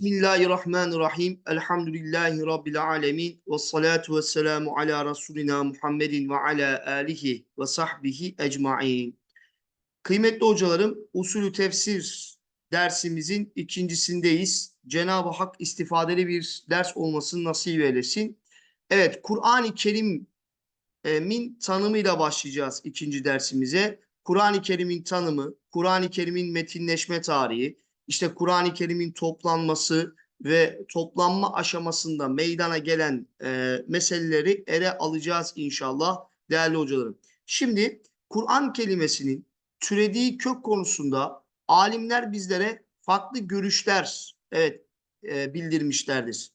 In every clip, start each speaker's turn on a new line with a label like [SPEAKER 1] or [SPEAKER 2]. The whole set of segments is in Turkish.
[SPEAKER 1] Bismillahirrahmanirrahim. Elhamdülillahi Rabbil alemin. Ve salatu ve selamu ala Resulina Muhammedin ve ala alihi ve sahbihi ecmain. Kıymetli hocalarım, usulü tefsir dersimizin ikincisindeyiz. Cenab-ı Hak istifadeli bir ders olmasını nasip eylesin. Evet, Kur'an-ı Kerim'in tanımıyla başlayacağız ikinci dersimize. Kur'an-ı Kerim'in tanımı, Kur'an-ı Kerim'in metinleşme tarihi, işte Kur'an-ı Kerim'in toplanması ve toplanma aşamasında meydana gelen e, meseleleri ele alacağız inşallah değerli hocalarım. Şimdi Kur'an kelimesinin türediği kök konusunda alimler bizlere farklı görüşler evet e, bildirmişlerdir.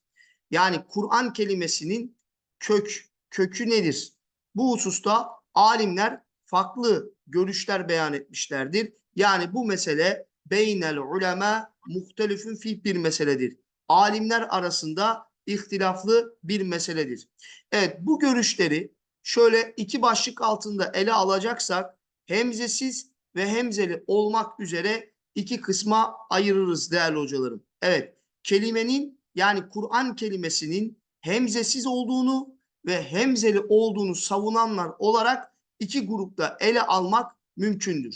[SPEAKER 1] Yani Kur'an kelimesinin kök kökü nedir? Bu hususta alimler farklı görüşler beyan etmişlerdir. Yani bu mesele beynel ulema muhtelifün fi bir meseledir. Alimler arasında ihtilaflı bir meseledir. Evet bu görüşleri şöyle iki başlık altında ele alacaksak hemzesiz ve hemzeli olmak üzere iki kısma ayırırız değerli hocalarım. Evet kelimenin yani Kur'an kelimesinin hemzesiz olduğunu ve hemzeli olduğunu savunanlar olarak iki grupta ele almak mümkündür.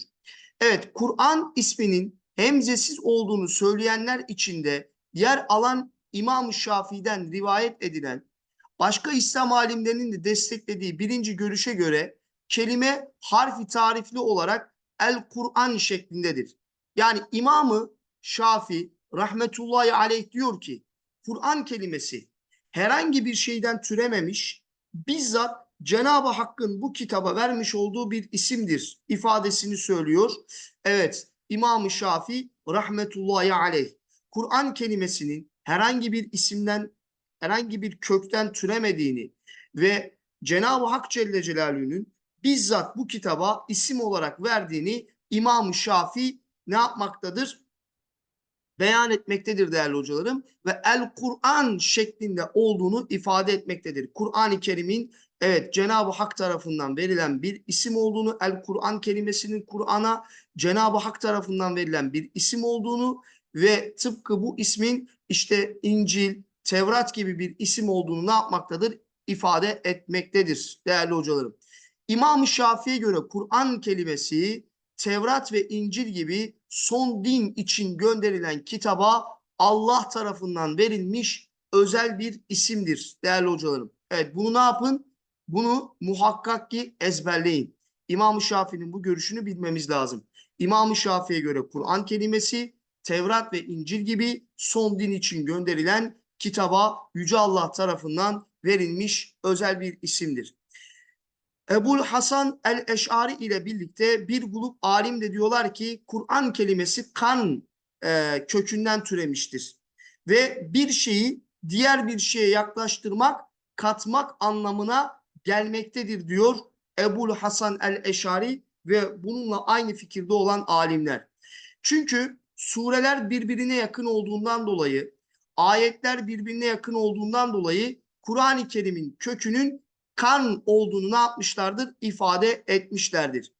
[SPEAKER 1] Evet Kur'an isminin hemzesiz olduğunu söyleyenler içinde yer alan İmam-ı Şafii'den rivayet edilen başka İslam alimlerinin de desteklediği birinci görüşe göre kelime harfi tarifli olarak El Kur'an şeklindedir. Yani İmamı Şafi rahmetullahi aleyh diyor ki Kur'an kelimesi herhangi bir şeyden türememiş bizzat Cenab-ı Hakk'ın bu kitaba vermiş olduğu bir isimdir ifadesini söylüyor. Evet İmam-ı Şafi rahmetullahi aleyh Kur'an kelimesinin herhangi bir isimden herhangi bir kökten türemediğini ve Cenab-ı Hak Celle Celaluhu'nun bizzat bu kitaba isim olarak verdiğini İmam-ı Şafi ne yapmaktadır? Beyan etmektedir değerli hocalarım ve El Kur'an şeklinde olduğunu ifade etmektedir. Kur'an-ı Kerim'in evet Cenab-ı Hak tarafından verilen bir isim olduğunu, El Kur'an kelimesinin Kur'an'a Cenab-ı Hak tarafından verilen bir isim olduğunu ve tıpkı bu ismin işte İncil, Tevrat gibi bir isim olduğunu ne yapmaktadır? İfade etmektedir değerli hocalarım. İmam-ı Şafii'ye göre Kur'an kelimesi Tevrat ve İncil gibi son din için gönderilen kitaba Allah tarafından verilmiş özel bir isimdir değerli hocalarım. Evet bunu ne yapın? Bunu muhakkak ki ezberleyin. İmam-ı Şafii'nin bu görüşünü bilmemiz lazım. İmam-ı Şafii'ye göre Kur'an kelimesi Tevrat ve İncil gibi son din için gönderilen kitaba Yüce Allah tarafından verilmiş özel bir isimdir. Ebul Hasan el-Eş'ari ile birlikte bir grup alim de diyorlar ki Kur'an kelimesi kan e, kökünden türemiştir. Ve bir şeyi diğer bir şeye yaklaştırmak, katmak anlamına gelmektedir diyor Ebul Hasan el-Eş'ari ve bununla aynı fikirde olan alimler. Çünkü sureler birbirine yakın olduğundan dolayı, ayetler birbirine yakın olduğundan dolayı Kur'an-ı Kerim'in kökünün kan olduğunu ne yapmışlardır? ifade etmişlerdir.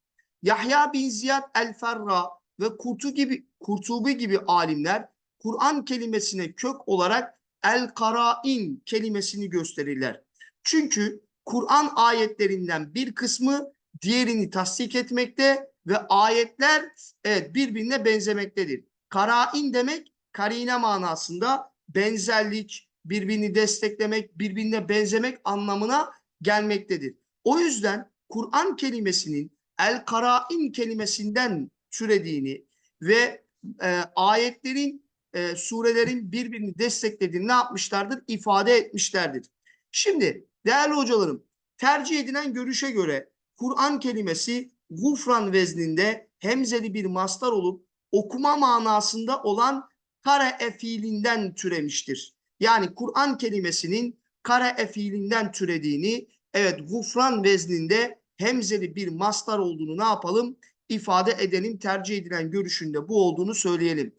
[SPEAKER 1] Yahya bin Ziyad el-Ferra ve Kurtu gibi, Kurtubi gibi alimler Kur'an kelimesine kök olarak el-karain kelimesini gösterirler. Çünkü Kur'an ayetlerinden bir kısmı diğerini tasdik etmekte ve ayetler evet birbirine benzemektedir. Karain demek karine manasında benzerlik, birbirini desteklemek, birbirine benzemek anlamına gelmektedir. O yüzden Kur'an kelimesinin el karain kelimesinden türediğini ve e, ayetlerin, e, surelerin birbirini desteklediğini ne yapmışlardır? ifade etmişlerdir. Şimdi değerli hocalarım tercih edilen görüşe göre Kur'an kelimesi gufran vezninde hemzeli bir mastar olup okuma manasında olan kare e fiilinden türemiştir. Yani Kur'an kelimesinin kare e fiilinden türediğini evet gufran vezninde hemzeli bir mastar olduğunu ne yapalım? ifade edelim. Tercih edilen görüşünde bu olduğunu söyleyelim.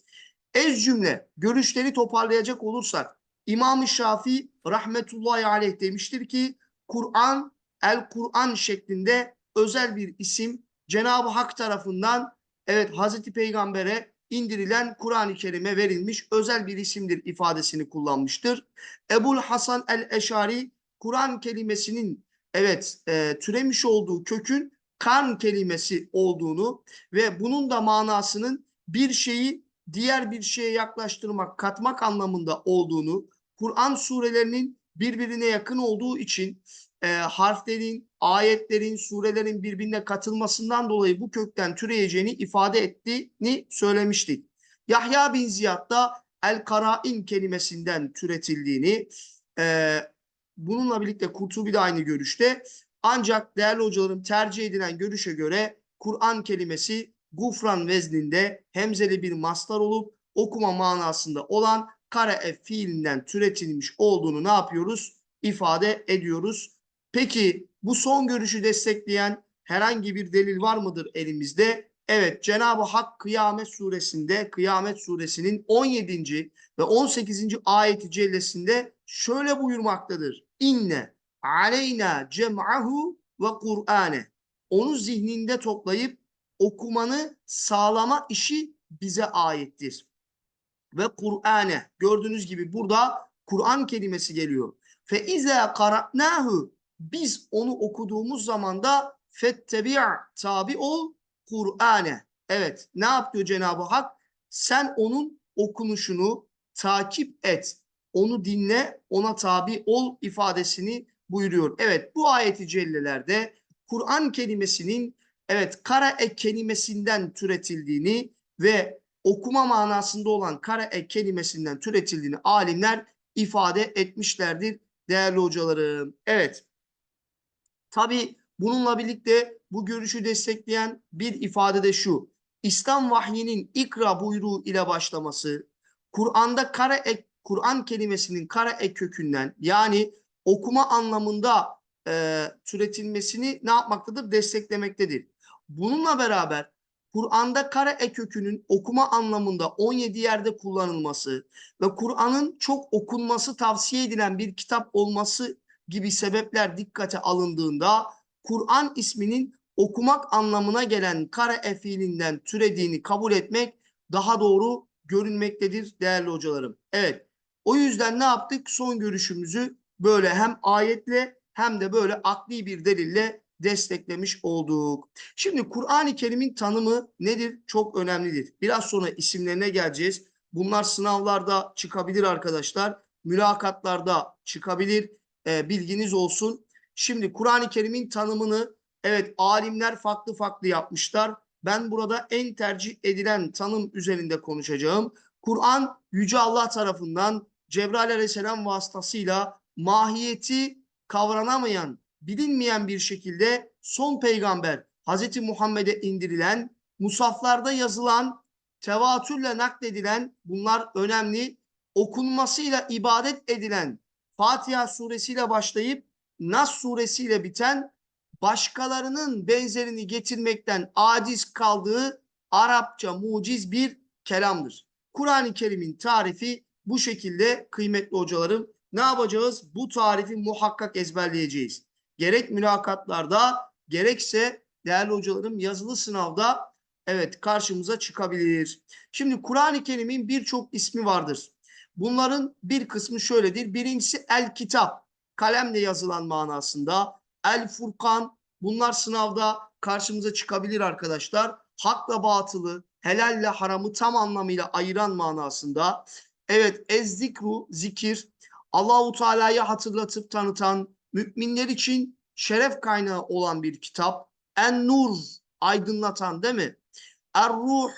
[SPEAKER 1] Ez cümle görüşleri toparlayacak olursak İmam-ı Şafii rahmetullahi aleyh demiştir ki Kur'an el Kur'an şeklinde özel bir isim Cenab-ı Hak tarafından evet Hazreti Peygamber'e indirilen Kur'an-ı Kerim'e verilmiş özel bir isimdir ifadesini kullanmıştır. Ebul Hasan el-Eşari Kur'an kelimesinin evet e, türemiş olduğu kökün kan kelimesi olduğunu ve bunun da manasının bir şeyi diğer bir şeye yaklaştırmak, katmak anlamında olduğunu, Kur'an surelerinin birbirine yakın olduğu için e, harflerin, ayetlerin, surelerin birbirine katılmasından dolayı bu kökten türeyeceğini ifade ettiğini söylemiştik. Yahya bin Ziyad da el-karain kelimesinden türetildiğini, e, bununla birlikte Kurtubi de aynı görüşte. Ancak değerli hocalarım tercih edilen görüşe göre Kur'an kelimesi gufran vezninde hemzeli bir mastar olup okuma manasında olan karae fiilinden türetilmiş olduğunu ne yapıyoruz? İfade ediyoruz. Peki bu son görüşü destekleyen herhangi bir delil var mıdır elimizde? Evet Cenab-ı Hak Kıyamet suresinde Kıyamet suresinin 17. ve 18. ayeti cellesinde şöyle buyurmaktadır. İnne aleyna cem'ahu ve Kur'ane. Onu zihninde toplayıp okumanı sağlama işi bize aittir. Ve Kur'ane. Gördüğünüz gibi burada Kur'an kelimesi geliyor. Fe iza qara'nahu biz onu okuduğumuz zaman da fettebi' tabi ol Kur'ane. Evet ne yapıyor Cenab-ı Hak? Sen onun okunuşunu takip et. Onu dinle, ona tabi ol ifadesini buyuruyor. Evet bu ayeti cellelerde Kur'an kelimesinin evet kara ek kelimesinden türetildiğini ve okuma manasında olan kara ek kelimesinden türetildiğini alimler ifade etmişlerdir değerli hocalarım. Evet. Tabi bununla birlikte bu görüşü destekleyen bir ifade de şu. İslam vahyinin ikra buyruğu ile başlaması, Kur'an'da kara ek, Kur'an kelimesinin kara ek kökünden yani okuma anlamında e, türetilmesini ne yapmaktadır? Desteklemektedir. Bununla beraber Kur'an'da kara ek kökünün okuma anlamında 17 yerde kullanılması ve Kur'an'ın çok okunması tavsiye edilen bir kitap olması gibi sebepler dikkate alındığında Kur'an isminin okumak anlamına gelen kara e fiilinden türediğini kabul etmek daha doğru görünmektedir değerli hocalarım. Evet. O yüzden ne yaptık? Son görüşümüzü böyle hem ayetle hem de böyle akli bir delille desteklemiş olduk. Şimdi Kur'an-ı Kerim'in tanımı nedir? Çok önemlidir. Biraz sonra isimlerine geleceğiz. Bunlar sınavlarda çıkabilir arkadaşlar. Mülakatlarda çıkabilir. E, bilginiz olsun. Şimdi Kur'an-ı Kerim'in tanımını evet alimler farklı farklı yapmışlar. Ben burada en tercih edilen tanım üzerinde konuşacağım. Kur'an Yüce Allah tarafından Cebrail Aleyhisselam vasıtasıyla mahiyeti kavranamayan, bilinmeyen bir şekilde son peygamber Hazreti Muhammed'e indirilen, musaflarda yazılan, tevatürle nakledilen bunlar önemli, okunmasıyla ibadet edilen Fatiha suresiyle başlayıp Nas suresiyle biten başkalarının benzerini getirmekten aciz kaldığı Arapça muciz bir kelamdır. Kur'an-ı Kerim'in tarifi bu şekilde kıymetli hocalarım. Ne yapacağız? Bu tarifi muhakkak ezberleyeceğiz. Gerek mülakatlarda gerekse değerli hocalarım yazılı sınavda evet karşımıza çıkabilir. Şimdi Kur'an-ı Kerim'in birçok ismi vardır. Bunların bir kısmı şöyledir. Birincisi El Kitap, kalemle yazılan manasında. El Furkan, bunlar sınavda karşımıza çıkabilir arkadaşlar. Hakla batılı, helalle haramı tam anlamıyla ayıran manasında. Evet, Ez Zikru, zikir, Allahu Teala'yı hatırlatıp tanıtan, müminler için şeref kaynağı olan bir kitap. En Nur, aydınlatan değil mi? Er Ruh,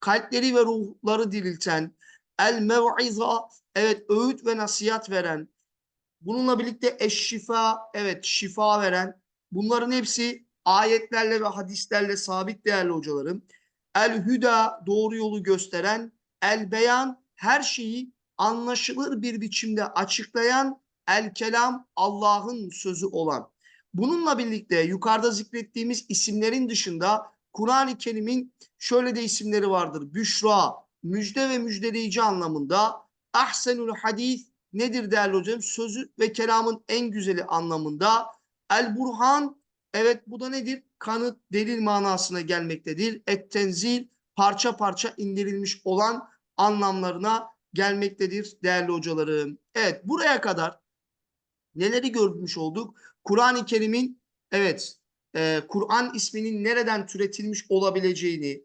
[SPEAKER 1] kalpleri ve ruhları dirilten. El Mev'iza, evet öğüt ve nasihat veren. Bununla birlikte eşşifa, evet şifa veren. Bunların hepsi ayetlerle ve hadislerle sabit değerli hocalarım. El Hüda, doğru yolu gösteren. El Beyan, her şeyi anlaşılır bir biçimde açıklayan el kelam Allah'ın sözü olan. Bununla birlikte yukarıda zikrettiğimiz isimlerin dışında Kur'an-ı Kerim'in şöyle de isimleri vardır. Büşra, müjde ve müjdeleyici anlamında. Ahsenül hadis nedir değerli hocam? Sözü ve kelamın en güzeli anlamında. El Burhan, evet bu da nedir? Kanıt, delil manasına gelmektedir. Et tenzil, parça parça indirilmiş olan anlamlarına gelmektedir değerli hocalarım. Evet buraya kadar neleri görmüş olduk? Kur'an-ı Kerim'in evet e, Kur'an isminin nereden türetilmiş olabileceğini,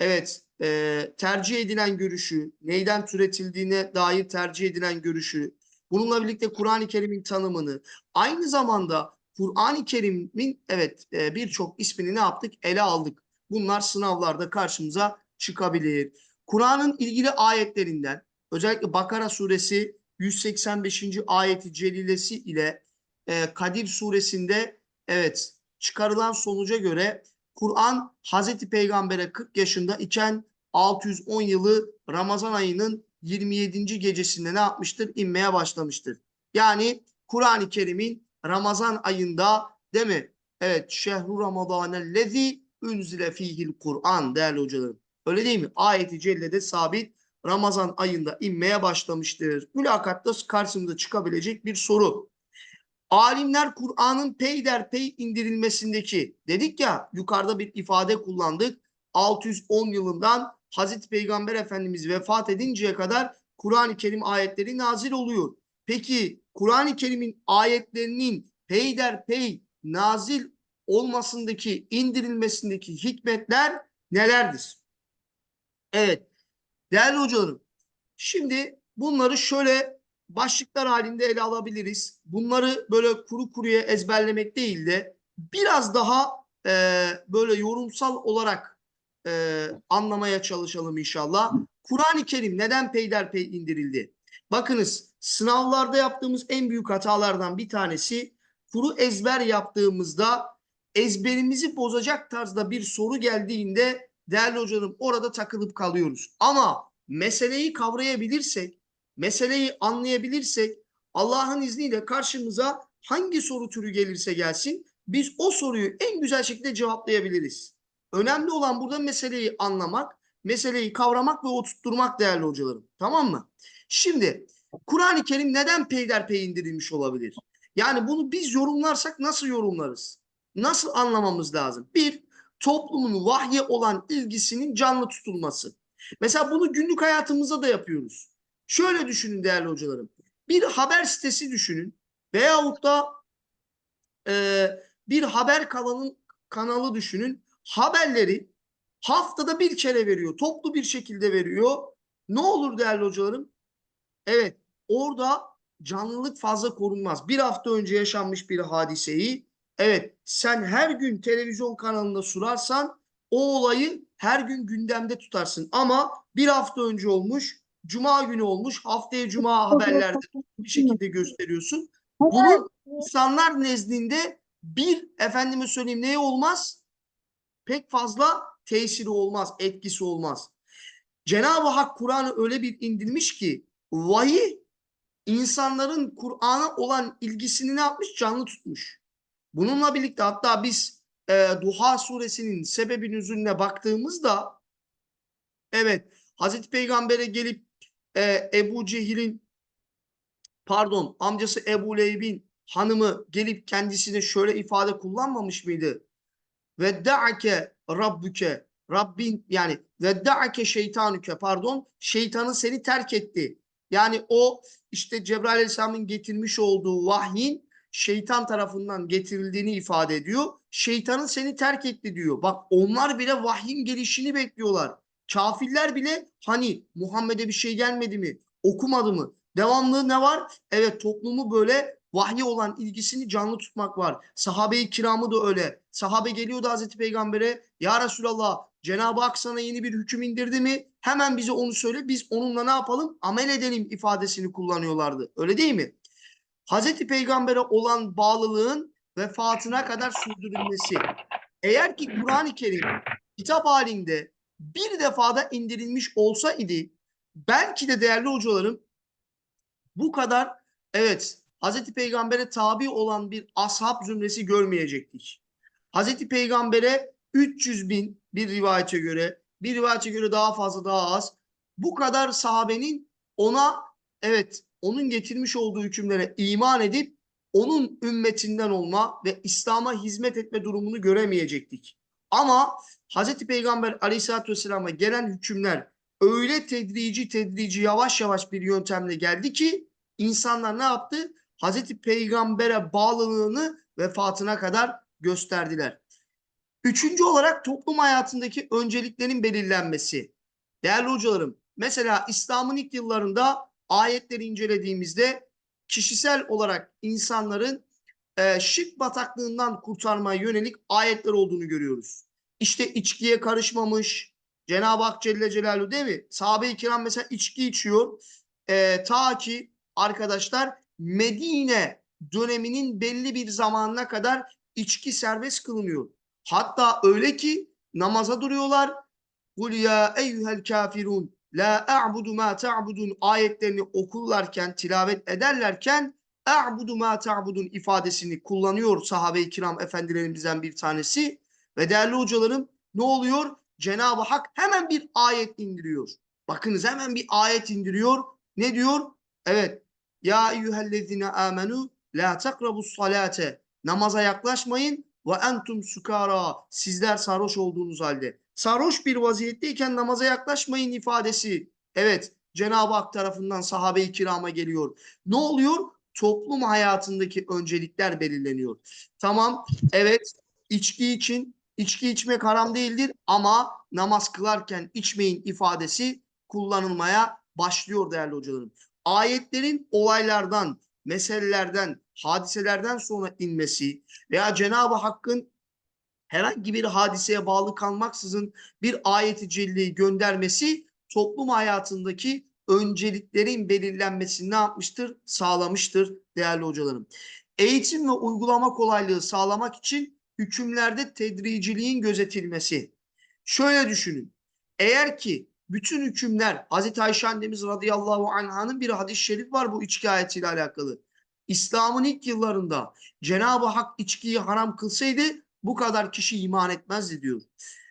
[SPEAKER 1] evet e, tercih edilen görüşü, neyden türetildiğine dair tercih edilen görüşü, bununla birlikte Kur'an-ı Kerim'in tanımını, aynı zamanda Kur'an-ı Kerim'in evet e, birçok ismini ne yaptık? Ele aldık. Bunlar sınavlarda karşımıza çıkabilir. Kur'an'ın ilgili ayetlerinden özellikle Bakara suresi 185. ayeti celilesi ile e, Kadir suresinde evet çıkarılan sonuca göre Kur'an Hazreti Peygamber'e 40 yaşında iken 610 yılı Ramazan ayının 27. gecesinde ne yapmıştır? İnmeye başlamıştır. Yani Kur'an-ı Kerim'in Ramazan ayında değil mi? Evet. Şehru Ramadanellezi unzile fihil Kur'an değerli hocalarım. Öyle değil mi? Ayeti cellede sabit Ramazan ayında inmeye başlamıştır. Mülakatta karşımıza çıkabilecek bir soru. Alimler Kur'an'ın peyderpey indirilmesindeki dedik ya yukarıda bir ifade kullandık. 610 yılından Hazreti Peygamber Efendimiz vefat edinceye kadar Kur'an-ı Kerim ayetleri nazil oluyor. Peki Kur'an-ı Kerim'in ayetlerinin peyderpey nazil olmasındaki, indirilmesindeki hikmetler nelerdir? Evet, değerli hocalarım. Şimdi bunları şöyle başlıklar halinde ele alabiliriz. Bunları böyle kuru kuruya ezberlemek değil de biraz daha e, böyle yorumsal olarak e, anlamaya çalışalım inşallah. Kur'an-ı Kerim neden peyderpey indirildi? Bakınız sınavlarda yaptığımız en büyük hatalardan bir tanesi kuru ezber yaptığımızda ezberimizi bozacak tarzda bir soru geldiğinde değerli hocanım orada takılıp kalıyoruz. Ama meseleyi kavrayabilirsek, meseleyi anlayabilirsek Allah'ın izniyle karşımıza hangi soru türü gelirse gelsin biz o soruyu en güzel şekilde cevaplayabiliriz. Önemli olan burada meseleyi anlamak, meseleyi kavramak ve oturtturmak değerli hocalarım. Tamam mı? Şimdi Kur'an-ı Kerim neden peyderpey indirilmiş olabilir? Yani bunu biz yorumlarsak nasıl yorumlarız? Nasıl anlamamız lazım? Bir, toplumun vahye olan ilgisinin canlı tutulması. Mesela bunu günlük hayatımızda da yapıyoruz. Şöyle düşünün değerli hocalarım. Bir haber sitesi düşünün veyahut da e, bir haber kanalı, kanalı düşünün. Haberleri haftada bir kere veriyor. Toplu bir şekilde veriyor. Ne olur değerli hocalarım? Evet orada canlılık fazla korunmaz. Bir hafta önce yaşanmış bir hadiseyi evet sen her gün televizyon kanalında sunarsan o olayı her gün gündemde tutarsın. Ama bir hafta önce olmuş, cuma günü olmuş, haftaya cuma haberlerde bir şekilde gösteriyorsun. Bunun insanlar nezdinde bir efendime söyleyeyim neye olmaz? Pek fazla tesiri olmaz, etkisi olmaz. Cenab-ı Hak Kur'an'ı öyle bir indirmiş ki vahiy insanların Kur'an'a olan ilgisini ne yapmış? Canlı tutmuş. Bununla birlikte hatta biz e, Duha suresinin sebebi nüzulüne baktığımızda evet Hazreti Peygamber'e gelip e, Ebu Cehil'in pardon amcası Ebu Leheb'in hanımı gelip kendisine şöyle ifade kullanmamış mıydı? Ve da'ake rabbuke Rabbin yani ve da'ake şeytanuke pardon şeytanın seni terk etti. Yani o işte Cebrail Aleyhisselam'ın getirmiş olduğu vahyin şeytan tarafından getirildiğini ifade ediyor. Şeytanın seni terk etti diyor. Bak onlar bile vahyin gelişini bekliyorlar. Kafirler bile hani Muhammed'e bir şey gelmedi mi? Okumadı mı? Devamlı ne var? Evet toplumu böyle vahye olan ilgisini canlı tutmak var. Sahabe-i kiramı da öyle. Sahabe geliyordu Hazreti Peygamber'e. Ya Resulallah Cenab-ı Hak sana yeni bir hüküm indirdi mi? Hemen bize onu söyle. Biz onunla ne yapalım? Amel edelim ifadesini kullanıyorlardı. Öyle değil mi? Hazreti Peygamber'e olan bağlılığın vefatına kadar sürdürülmesi. Eğer ki Kur'an-ı Kerim kitap halinde bir defada indirilmiş olsaydı belki de değerli hocalarım bu kadar evet Hazreti Peygamber'e tabi olan bir ashab zümresi görmeyecektik. Hazreti Peygamber'e 300 bin bir rivayete göre, bir rivayete göre daha fazla daha az. Bu kadar sahabenin ona evet onun getirmiş olduğu hükümlere iman edip onun ümmetinden olma ve İslam'a hizmet etme durumunu göremeyecektik. Ama Hazreti Peygamber aleyhissalatü vesselam'a gelen hükümler öyle tedrici tedrici yavaş yavaş bir yöntemle geldi ki insanlar ne yaptı? Hazreti Peygamber'e bağlılığını vefatına kadar gösterdiler. Üçüncü olarak toplum hayatındaki önceliklerin belirlenmesi. Değerli hocalarım, mesela İslam'ın ilk yıllarında ayetleri incelediğimizde kişisel olarak insanların e, şirk bataklığından kurtarmaya yönelik ayetler olduğunu görüyoruz. İşte içkiye karışmamış, Cenab-ı Hak Celle Celaluhu değil mi? Sahabe-i kiram mesela içki içiyor. E, ta ki arkadaşlar Medine döneminin belli bir zamanına kadar içki serbest kılınıyor. Hatta öyle ki namaza duruyorlar. Kul ya eyyuhel kafirun la a'budu ma ta'budun ayetlerini okurlarken, tilavet ederlerken a'budu ma ta'budun ifadesini kullanıyor sahabe-i kiram efendilerimizden bir tanesi. Ve değerli hocalarım ne oluyor? Cenab-ı Hak hemen bir ayet indiriyor. Bakınız hemen bir ayet indiriyor. Ne diyor? Evet. Ya eyyühellezine amenu la takrabus salate. Namaza yaklaşmayın ve entum sukara. Sizler sarhoş olduğunuz halde. Sarhoş bir vaziyetteyken namaza yaklaşmayın ifadesi. Evet. Cenab-ı Hak tarafından sahabe-i kirama geliyor. Ne oluyor? Toplum hayatındaki öncelikler belirleniyor. Tamam. Evet. içki için içki içmek haram değildir ama namaz kılarken içmeyin ifadesi kullanılmaya başlıyor değerli hocalarım. Ayetlerin olaylardan, meselelerden, hadiselerden sonra inmesi veya Cenab-ı Hakk'ın herhangi bir hadiseye bağlı kalmaksızın bir ayeti celleyi göndermesi toplum hayatındaki önceliklerin belirlenmesini ne yapmıştır? Sağlamıştır değerli hocalarım. Eğitim ve uygulama kolaylığı sağlamak için hükümlerde tedriciliğin gözetilmesi. Şöyle düşünün. Eğer ki bütün hükümler Hazreti Ayşe annemiz radıyallahu anh'ın bir hadis-i şerif var bu içki ayetiyle alakalı. İslam'ın ilk yıllarında Cenab-ı Hak içkiyi haram kılsaydı bu kadar kişi iman etmezdi diyor.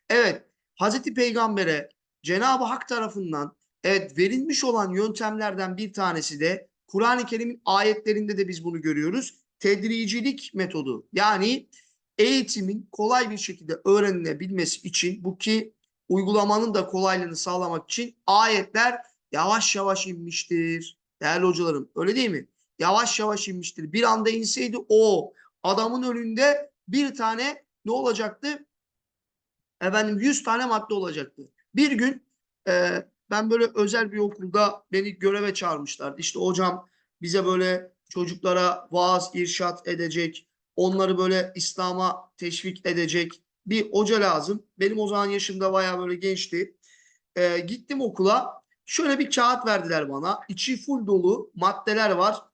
[SPEAKER 1] Evet Hazreti Peygamber'e Cenab-ı Hak tarafından evet verilmiş olan yöntemlerden bir tanesi de Kur'an-ı Kerim'in ayetlerinde de biz bunu görüyoruz. Tedricilik metodu yani eğitimin kolay bir şekilde öğrenilebilmesi için bu ki uygulamanın da kolaylığını sağlamak için ayetler yavaş yavaş inmiştir. Değerli hocalarım öyle değil mi? Yavaş yavaş inmiştir. Bir anda inseydi o adamın önünde bir tane ne olacaktı? Efendim 100 tane madde olacaktı. Bir gün e, ben böyle özel bir okulda beni göreve çağırmışlardı. İşte hocam bize böyle çocuklara vaaz, irşat edecek, onları böyle İslam'a teşvik edecek bir hoca lazım. Benim o zaman yaşımda bayağı böyle gençti. Ee, gittim okula. Şöyle bir kağıt verdiler bana. İçi full dolu maddeler var.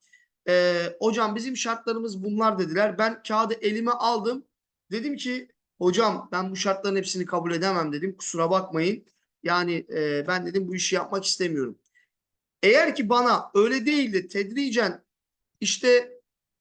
[SPEAKER 1] Ee, hocam bizim şartlarımız bunlar dediler. Ben kağıdı elime aldım. Dedim ki hocam ben bu şartların hepsini kabul edemem dedim. Kusura bakmayın. Yani e, ben dedim bu işi yapmak istemiyorum. Eğer ki bana öyle değil de tedricen işte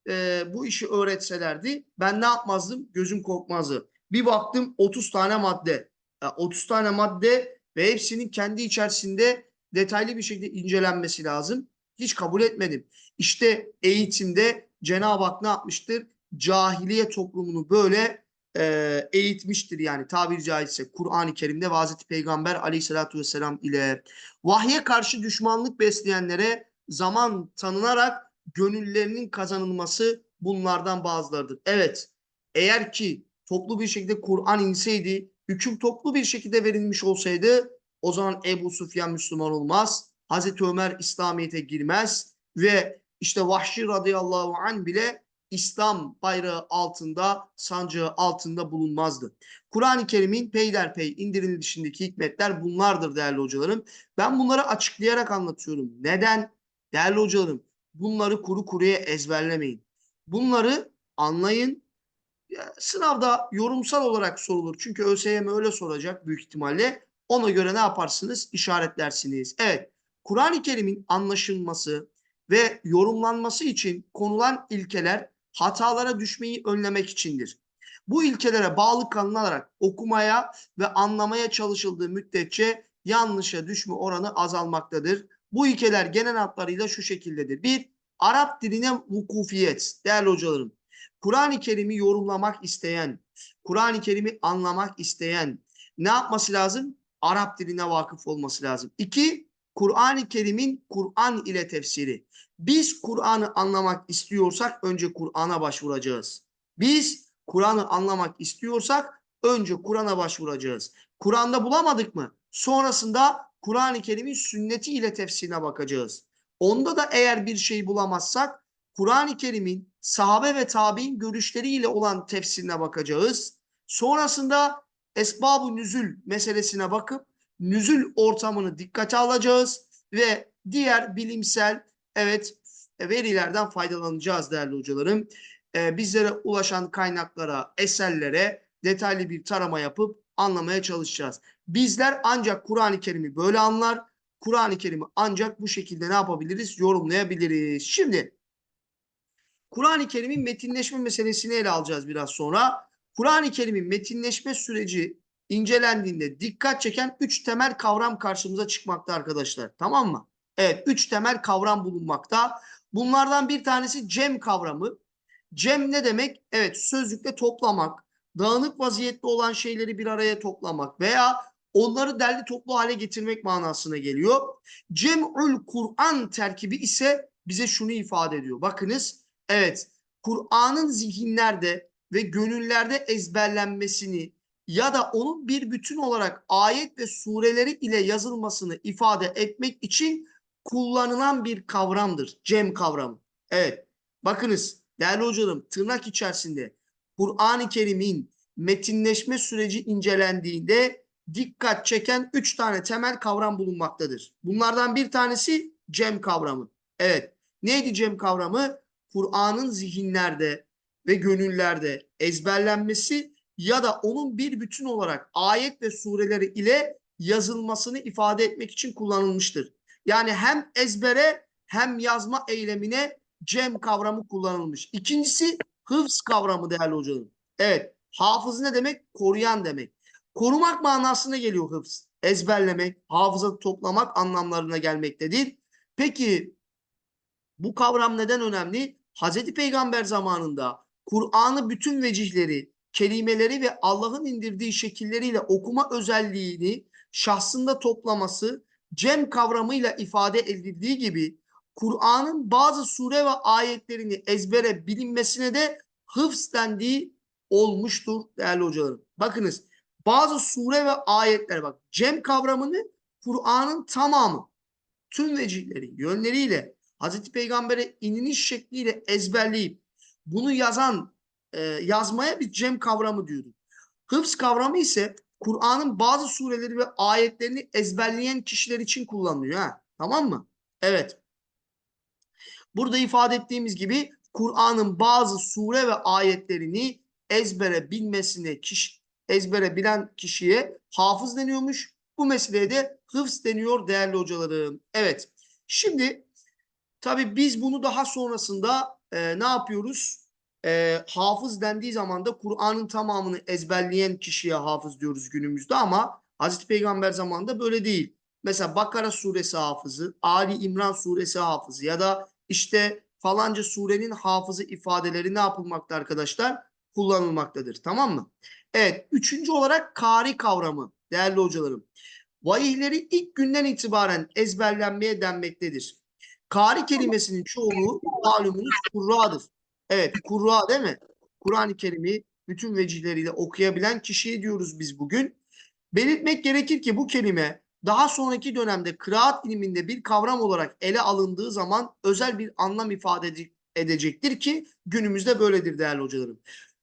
[SPEAKER 1] e, bu işi öğretselerdi ben ne yapmazdım? Gözüm korkmazdı. Bir baktım 30 tane madde. Yani 30 tane madde ve hepsinin kendi içerisinde detaylı bir şekilde incelenmesi lazım. Hiç kabul etmedim. İşte eğitimde Cenab-ı Hak ne yapmıştır? Cahiliye toplumunu böyle e, eğitmiştir yani tabiri caizse Kur'an-ı Kerim'de Hazreti Peygamber aleyhissalatü vesselam ile vahye karşı düşmanlık besleyenlere zaman tanınarak gönüllerinin kazanılması bunlardan bazılarıdır. Evet eğer ki toplu bir şekilde Kur'an inseydi, hüküm toplu bir şekilde verilmiş olsaydı o zaman Ebu Sufyan Müslüman olmaz. Hazreti Ömer İslamiyet'e girmez ve işte Vahşi radıyallahu anh bile İslam bayrağı altında, sancağı altında bulunmazdı. Kur'an-ı Kerim'in peyderpey indirilişindeki hikmetler bunlardır değerli hocalarım. Ben bunları açıklayarak anlatıyorum. Neden? Değerli hocalarım bunları kuru kuruya ezberlemeyin. Bunları anlayın. Sınavda yorumsal olarak sorulur. Çünkü ÖSYM öyle soracak büyük ihtimalle. Ona göre ne yaparsınız? İşaretlersiniz. Evet. Kur'an-ı Kerim'in anlaşılması ve yorumlanması için konulan ilkeler hatalara düşmeyi önlemek içindir. Bu ilkelere bağlı kalınarak okumaya ve anlamaya çalışıldığı müddetçe yanlışa düşme oranı azalmaktadır. Bu ilkeler genel hatlarıyla şu şekildedir. Bir, Arap diline vukufiyet. Değerli hocalarım. Kur'an-ı Kerim'i yorumlamak isteyen, Kur'an-ı Kerim'i anlamak isteyen ne yapması lazım? Arap diline vakıf olması lazım. İki, Kur'an-ı Kerim'in Kur'an ile tefsiri. Biz Kur'an'ı anlamak istiyorsak önce Kur'an'a başvuracağız. Biz Kur'an'ı anlamak istiyorsak önce Kur'an'a başvuracağız. Kur'an'da bulamadık mı? Sonrasında Kur'an-ı Kerim'in sünneti ile tefsirine bakacağız. Onda da eğer bir şey bulamazsak Kur'an-ı Kerim'in sahabe ve tabi'in görüşleriyle olan tefsirine bakacağız. Sonrasında esbab-ı nüzül meselesine bakıp nüzül ortamını dikkate alacağız ve diğer bilimsel evet verilerden faydalanacağız değerli hocalarım. Ee, bizlere ulaşan kaynaklara, eserlere detaylı bir tarama yapıp anlamaya çalışacağız. Bizler ancak Kur'an-ı Kerim'i böyle anlar. Kur'an-ı Kerim'i ancak bu şekilde ne yapabiliriz? Yorumlayabiliriz. Şimdi Kur'an-ı Kerim'in metinleşme meselesini ele alacağız biraz sonra. Kur'an-ı Kerim'in metinleşme süreci incelendiğinde dikkat çeken üç temel kavram karşımıza çıkmakta arkadaşlar. Tamam mı? Evet, üç temel kavram bulunmakta. Bunlardan bir tanesi cem kavramı. Cem ne demek? Evet, sözlükle toplamak, dağınık vaziyette olan şeyleri bir araya toplamak veya onları derli toplu hale getirmek manasına geliyor. Cem'ül Kur'an terkibi ise bize şunu ifade ediyor. Bakınız, evet, Kur'an'ın zihinlerde ve gönüllerde ezberlenmesini ya da onun bir bütün olarak ayet ve sureleri ile yazılmasını ifade etmek için kullanılan bir kavramdır. Cem kavramı. Evet. Bakınız değerli hocalarım tırnak içerisinde Kur'an-ı Kerim'in metinleşme süreci incelendiğinde dikkat çeken üç tane temel kavram bulunmaktadır. Bunlardan bir tanesi cem kavramı. Evet. Neydi cem kavramı? Kur'an'ın zihinlerde ve gönüllerde ezberlenmesi ya da onun bir bütün olarak ayet ve sureleri ile yazılmasını ifade etmek için kullanılmıştır. Yani hem ezbere hem yazma eylemine cem kavramı kullanılmış. İkincisi hıfz kavramı değerli hocalarım. Evet, hafız ne demek? Koruyan demek. Korumak manasına geliyor hıfz. Ezberlemek, hafıza toplamak anlamlarına gelmektedir. Peki bu kavram neden önemli? Hazreti Peygamber zamanında Kur'an'ı bütün vecihleri, kelimeleri ve Allah'ın indirdiği şekilleriyle okuma özelliğini şahsında toplaması cem kavramıyla ifade edildiği gibi Kur'an'ın bazı sure ve ayetlerini ezbere bilinmesine de hıfz dendiği olmuştur değerli hocalarım. Bakınız bazı sure ve ayetler bak cem kavramını Kur'an'ın tamamı tüm vecihleri, yönleriyle Hazreti Peygamber'e ininiş şekliyle ezberleyip bunu yazan e, yazmaya bir cem kavramı diyorduk. Hıfz kavramı ise Kur'an'ın bazı sureleri ve ayetlerini ezberleyen kişiler için kullanılıyor. Ha? Tamam mı? Evet. Burada ifade ettiğimiz gibi Kur'an'ın bazı sure ve ayetlerini ezbere bilmesine kişi, ezbere bilen kişiye hafız deniyormuş. Bu meseleye de hıfz deniyor değerli hocalarım. Evet. Şimdi tabii biz bunu daha sonrasında e, ne yapıyoruz? E, hafız dendiği zaman da Kur'an'ın tamamını ezberleyen kişiye hafız diyoruz günümüzde ama Hazreti Peygamber zamanında böyle değil. Mesela Bakara suresi hafızı, Ali İmran suresi hafızı ya da işte falanca surenin hafızı ifadeleri ne yapılmakta arkadaşlar? Kullanılmaktadır. Tamam mı? Evet. Üçüncü olarak kari kavramı değerli hocalarım. Vahiyleri ilk günden itibaren ezberlenmeye denmektedir. Kari kelimesinin çoğulu malumunuz kurradır. Evet kurra değil mi? Kur'an-ı Kerim'i bütün vecihleriyle okuyabilen kişiye diyoruz biz bugün. Belirtmek gerekir ki bu kelime daha sonraki dönemde kıraat iliminde bir kavram olarak ele alındığı zaman özel bir anlam ifade edecektir ki günümüzde böyledir değerli hocalarım.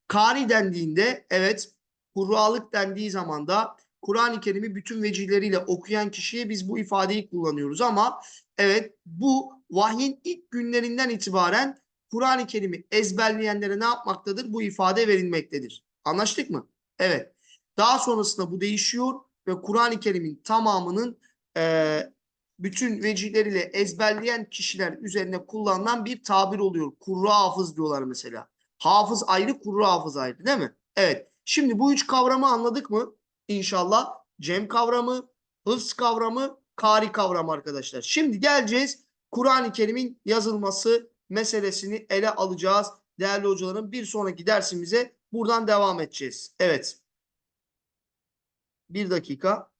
[SPEAKER 1] Kari dendiğinde evet kurralık dendiği zaman da Kur'an-ı Kerim'i bütün vecihleriyle okuyan kişiye biz bu ifadeyi kullanıyoruz ama evet bu vahyin ilk günlerinden itibaren Kur'an-ı Kerim'i ezberleyenlere ne yapmaktadır? Bu ifade verilmektedir. Anlaştık mı? Evet. Daha sonrasında bu değişiyor ve Kur'an-ı Kerim'in tamamının e, bütün vecihleriyle ezberleyen kişiler üzerine kullanılan bir tabir oluyor. Kurra hafız diyorlar mesela. Hafız ayrı, kurra hafız ayrı değil mi? Evet. Şimdi bu üç kavramı anladık mı? İnşallah. Cem kavramı, hıfz kavramı, kari kavramı arkadaşlar. Şimdi geleceğiz Kur'an-ı Kerim'in yazılması meselesini ele alacağız değerli hocalarım bir sonraki dersimize buradan devam edeceğiz. Evet. Bir dakika.